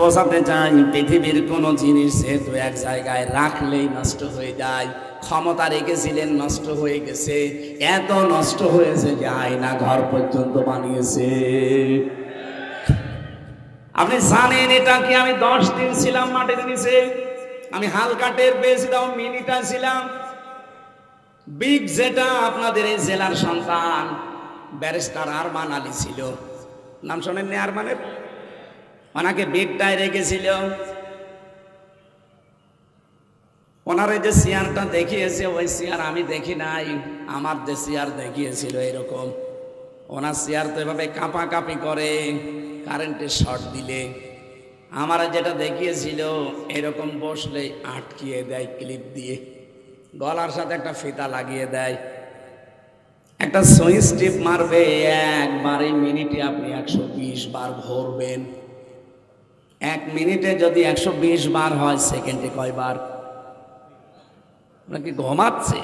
বোঝাতে চাই, পৃথিবীর কোন জিনিস যেহেতু এক জায়গায় রাখলেই নষ্ট হয়ে যায়, ক্ষমতা রেখেছিলেন, নষ্ট হয়ে গেছে, এত নষ্ট হয়েছে যে আয়না ঘর পর্যন্ত বানিয়েছে। আপনি জানেন এটা কি? আমি দশ দিন ছিলাম মাঠে নিচে, আমি হালকাটের বেশি দাও মিনিটা ছিলাম। বিগ যেটা আপনাদের এই জেলার সন্তান, ব্যারিস্টার আরমান আলী ছিল। নাম শোনেননি আরমানের? ওনাকে বেডটায় রেখেছিল। ওনার যে চেয়ারটা দেখিয়েছে, ওই চেয়ার আমি দেখি নাই, আমার যে চেয়ার দেখিয়েছিল এরকম। ওনার চেয়ার তো এভাবে কাঁপা কাঁপি করে, কারেন্টের শর্ট দিলে। আমার যেটা দেখিয়েছিল, এরকম বসলে আটকিয়ে দেয় ক্লিপ দিয়ে। গলার সাথে একটা ফিতা লাগিয়ে দেয়। একটা সুইচ টিপ মারবে, একবারে মিনিটে আপনি একশো বিশ বার ভরবেন। এক মিনিটে যদি একশো বিশ বার হয়, সেকেন্ডে কয়বার? নাকি ঘুমাচ্ছে?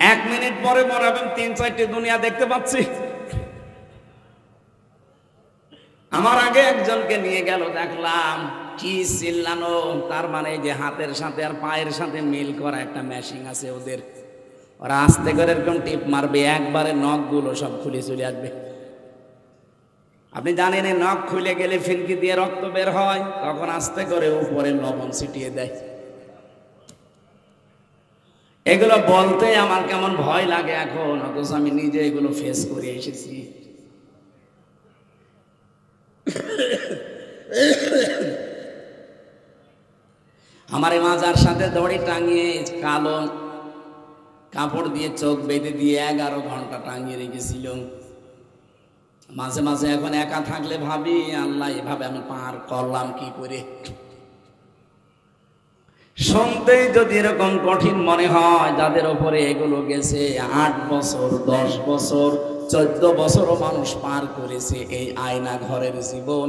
এক মিনিট পরে মরাবেন, তিন চারটে দুনিয়া দেখতে পাচ্ছি। আমার আগে একজনকে নিয়ে গেল, দেখলাম কি চিল্লানো। তার মানে যে হাতের সাথে আর পায়ের সাথে মিল করা একটা মেশিন আছে ওদের। ওরা আস্তে করে এরকম টিপ মারবে, একবারে নখগুলো সব খুলে চলে আসবে। আপনি জানেন নখ খুলে গেলে ফিনকি দিয়ে রক্ত বের হয়, তখন আস্তে করে উপরে লবণ ছিটিয়ে দেয়। এগুলো বলতে আমার কেমন ভয় লাগে এখন, অথচ আমি নিজে এগুলো ফেস করে এসেছি। আমার মাজার সাথে দড়ি টাঙিয়ে কালো কাপড় দিয়ে চোখ বেঁধে দিয়ে এগারো ঘণ্টা টাঙিয়ে রেখেছিল। মাঝে মাঝে এখন একা থাকলে ভাবি, আল্লাহ এভাবে আমি পার করলাম কি করে? শুনতেই যদি এরকম কঠিন মনে হয়, যাদের ওপরে এগুলো গেছে, আট বছর, দশ বছর, চোদ্দ বছরও মানুষ পার করেছে এই আয়না ঘরের জীবন।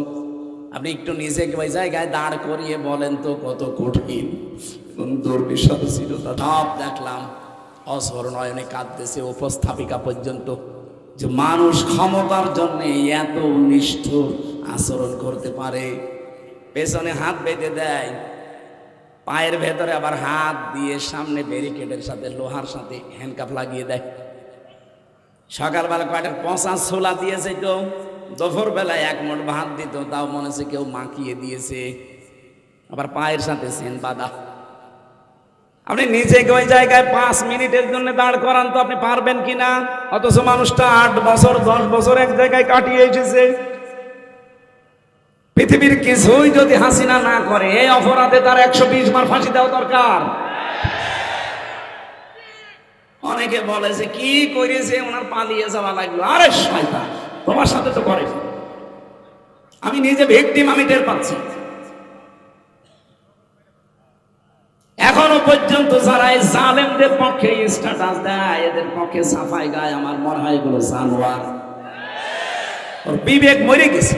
আপনি একটু নিজেকে ওই জায়গায় দাঁড় করিয়ে বলেন তো, কত কঠিন। দুর্বিষহ ছিল সব দেখলাম অসর নয়নে কাঁদতেছে উপস্থাপিকা পর্যন্ত। যে মানুষ ক্ষমতার জন্য এত নিষ্ঠ আচরণ করতে পারে। পেছনে হাত বেঁধে দেয়, পায়ের ভেতরে আবার হাত দিয়ে সামনে ব্যারিকেডের সাথে লোহার সাথে হ্যান্ডকাপ লাগিয়ে দেয়। সকালবেলা কয়টার পচা ছোলা দিয়েছে তো দুপুর বেলায় এক মোট ভাত দিত, তাও মনে হচ্ছে কেউ মাখিয়ে দিয়েছে। আবার পায়ের সাথে সেন বাঁধা। আপনি নিজেকে ওই জায়গায় পাঁচ মিনিটের জন্য দাঁড় করান তো আপনি পারবেন কিনা? অথচ মানুষটা আট বছর, দশ বছর এক জায়গায় কাটিয়ে এসেছে। পৃথিবীর কিছুই যদি হাসিনা না করে, এই অপরাধে তার একশো বিশ বার ফাঁসি দেওয়া দরকার। অনেকে বলে যে, কি করেছে? ওনার পালিয়ে যাওয়া লাগল। আরে শয়তান, তোমার সাথে তো করে। আমি নিজে ভিকটিম, আমি টের পাচ্ছি। পর্যন্ত যারা এই জালেমদের পক্ষে স্ট্যাটাস দেয়, এদের পক্ষে সাফাই গায় আমার মনে হয় এগুলো জানোয়ার। বিবেক মরে গেছে।